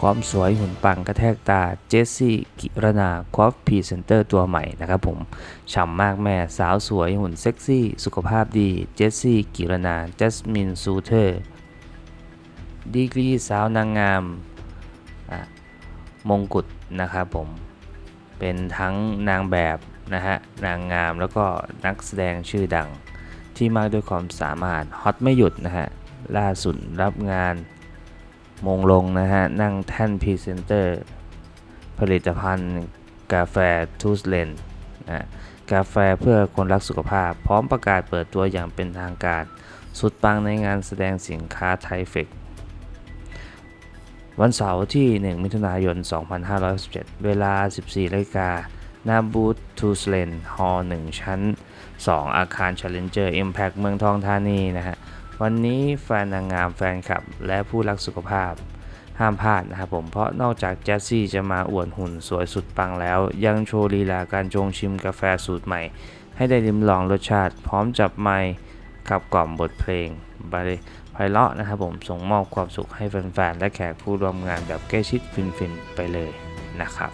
ความสวยหุ่นปังกระแทกตาเจสซี่กิรนาคอฟพีเซนเตอร์ตัวใหม่นะครับผมฉ่ำมากแม่สาวสวยหุ่นเซ็กซี่ สุขภาพดีเจสซี่กิรนาจ a สมินซูเทอร์ดีกรีสาวนางงามมงกุฎนะครับผม เป็นทั้งนางแบบนะฮะนางงามแล้วก็นักแสดงชื่อดังที่มากด้วยความสามารถฮอตไม่หยุดนะฮะล่าสุดรับงาน มงลงนะฮะ นั่งแท่นพรีเซนเตอร์ ผลิตภัณฑ์กาแฟทูสเลนนะกาแฟเพื่อคนรักสุขภาพ พร้อมประกาศเปิดตัวอย่างเป็นทางการ สุดปังในงานแสดงสินค้าไทเฟกวันเสาร์ที่ 1 มิถุนายน 2567เวลา 14นาฬิกาหน้าบูธทูสเลนฮอล์1ชั้น 2 อาคาร Challenger Impact เมืองทองธานีนะฮะ วันนี้แฟนนางงามแฟนคลับ และผู้รักสุขภาพ ห้ามพลาดนะครับผมเพราะนอกจากแจสซี่จะมาอวดหุ่นสวยสุดปังแล้ว ยังโชว์ลีลาการชงชิมกาแฟสูตรใหม่ ให้ได้ริมลองรสชาติ พร้อมจับไมค์ขับกล่อมบทเพลงบาไพเราะนะครับผมส่งมอบความสุขให้แฟนๆ และแขกผู้ร่วมงานแบบใกล้ชิดฟินๆ ไปเลยนะครับ